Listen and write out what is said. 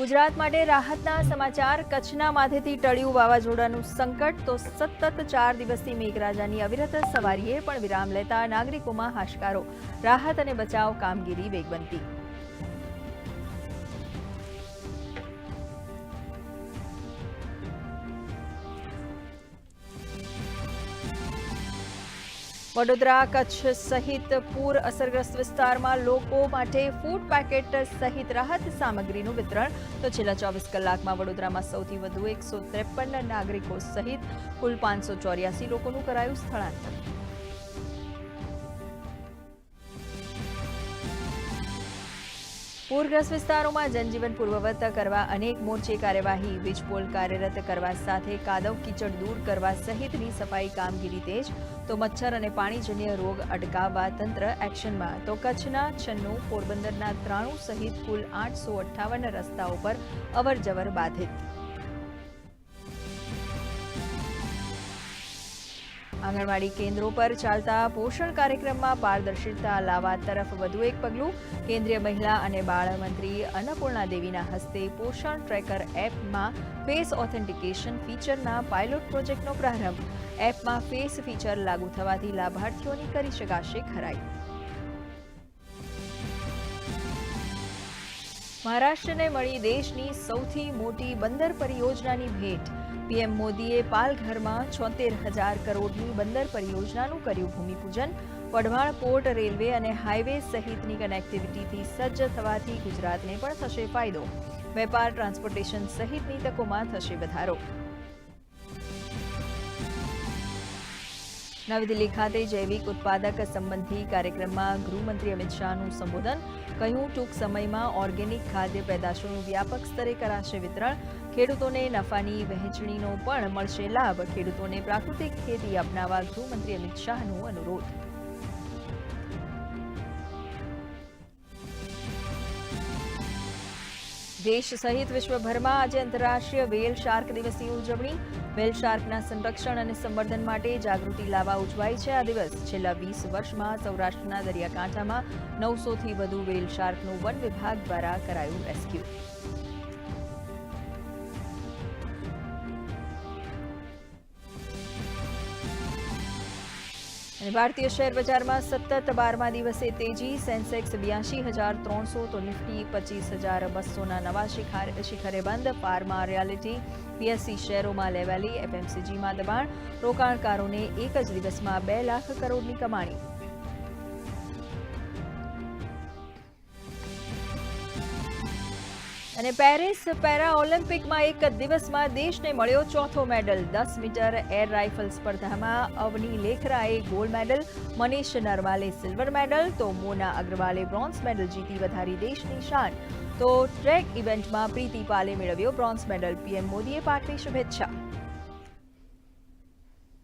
ગુજરાત માટે રાહતના સમાચાર. કચ્છના માથેથી ટળ્યું વાવાઝોડાનું સંકટ, તો સતત ચાર દિવસથી મેઘરાજાની અવિરત સવારીએ પણ વિરામ લેતા નાગરિકોમાં હાશકારો. રાહત અને બચાવ કામગીરી વેગવંતી. વડોદરા કચ્છ સહિત પૂર અસરગ્રસ્ત વિસ્તારમાં લોકો માટે ફૂડ પેકેટ સહિત રાહત સામગ્રીનું વિતરણ. તો છેલ્લા ચોવીસ કલાકમાં વડોદરામાં સૌથી વધુ એકસો ત્રેપન નાગરિકો સહિત કુલ પાંચસો ચોર્યાસી લોકોનું કરાયું સ્થળાંતર. પૂરગ્રસ્ત વિસ્તારોમાં જનજીવન પૂર્વવત કરવા અનેક મોરચે કાર્યવાહી, વીજપોલ કાર્યરત કરવા સાથે કાદવ કીચડ દૂર કરવા સહિતની સફાઈ કામગીરી તેજ, તો મચ્છર અને પાણીજન્ય રોગ અટકાવવા તંત્ર એક્શનમાં, તો કચ્છના છન્નું, પોરબંદરના ત્રાણું સહિત કુલ આઠસો અઠ્ઠાવન રસ્તાઓ પર અવરજવર બાધિત. આંગણવાડી કેન્દ્રો પર ચાલતા પોષણ કાર્યક્રમમાં પારદર્શિતા લાવવા તરફ વધુ એક પગલું, કેન્દ્રીય મહિલા અને બાળ મંત્રી અન્નપૂર્ણા દેવીના હસ્તે પોષણ ટ્રેકર એપમાં ફેસ ઓથેન્ટિકેશન ફીચરના પાયલોટ પ્રોજેક્ટનો પ્રારંભ. એપમાં ફેસ ફીચર લાગુ થવાથી લાભાર્થીઓની કરી શકાશે ખરાઈ. મહારાષ્ટ્રને મળી દેશની સૌથી મોટી બંદર પરિયોજનાની ભેટ. પીએમ મોદીએ પાલઘરમાં છોતેર હજાર કરોડની બંદર પરિયોજનાનું કર્યું ભૂમિપૂજન. વઢવાણ પોર્ટ, રેલવે અને હાઈવે સહિતની કનેક્ટિવિટીથી સજ્જ થવાથી ગુજરાતને પણ થશે ફાયદો. વેપાર, ટ્રાન્સપોર્ટેશન સહિતની તકોમાં થશે વધારો. નવી દિલ્હી ખાતે જૈવિક ઉત્પાદક સંબંધી કાર્યક્રમમાં ગૃહમંત્રી અમિત શાહનું સંબોધન, કહ્યું, ટૂંક સમયમાં ઓર્ગેનિક ખાદ્ય પેદાશોનું વ્યાપક સ્તરે કરાશે વિતરણ, ખેડૂતોને નફાની વહેંચણીનો પણ મળશે લાભ, ખેડૂતોને પ્રાકૃતિક ખેતી અપનાવવા ગૃહમંત્રી અમિત શાહનો અનુરોધ. દેશ સહિત વિશ્વભરમાં આજે આંતરરાષ્ટ્રીય વેલ શાર્ક દિવસની ઉજવણી. વેલ શાર્કના સંરક્ષણ અને સંવર્ધન માટે જાગૃતિ લાવવા ઉજવાય છે. આ દિવસ છેલ્લા વીસ વર્ષમાં સૌરાષ્ટ્રના દરિયાકાંઠામાં નવસોથી વધુ વેલ શાર્કનું વન વિભાગ દ્વારા કરાયું રેસ્ક્યુ. અને ભારતીય શેર બજારમાં સતત બારમા દિવસે તેજી, સેન્સેક્સ બ્યાસી હજાર ત્રણસો તો નિફ્ટી પચીસ હજાર બસોના નવા શિખાર, શિખરે બંધ. ફાર્મા રિયાલિટી, પીએસસી શેરોમાં લેવાલી એફએમસીજીમાં દબાણ. રોકાણકારોને એક જ દિવસમાં બે લાખ કરોડની કમાણી. અને પેરિસ પેરા ઓલિમ્પિકમાં એક દિવસમાં દેશને મળ્યો ચોથો મેડલ. દસ મીટર એર રાઇફલ સ્પર્ધામાં અવની લેખરાએ ગોલ્ડ મેડલ, મનીષ નરવાલે સિલ્વર મેડલ, તો મોના અગ્રવાલે બ્રોન્ઝ મેડલ જીતી વધારી દેશની શાન. તો ટ્રેક ઇવેન્ટમાં પ્રીતિ પાલે મેળવ્યો બ્રોન્ઝ મેડલ. પીએમ મોદીએ પાઠવી શુભેચ્છા.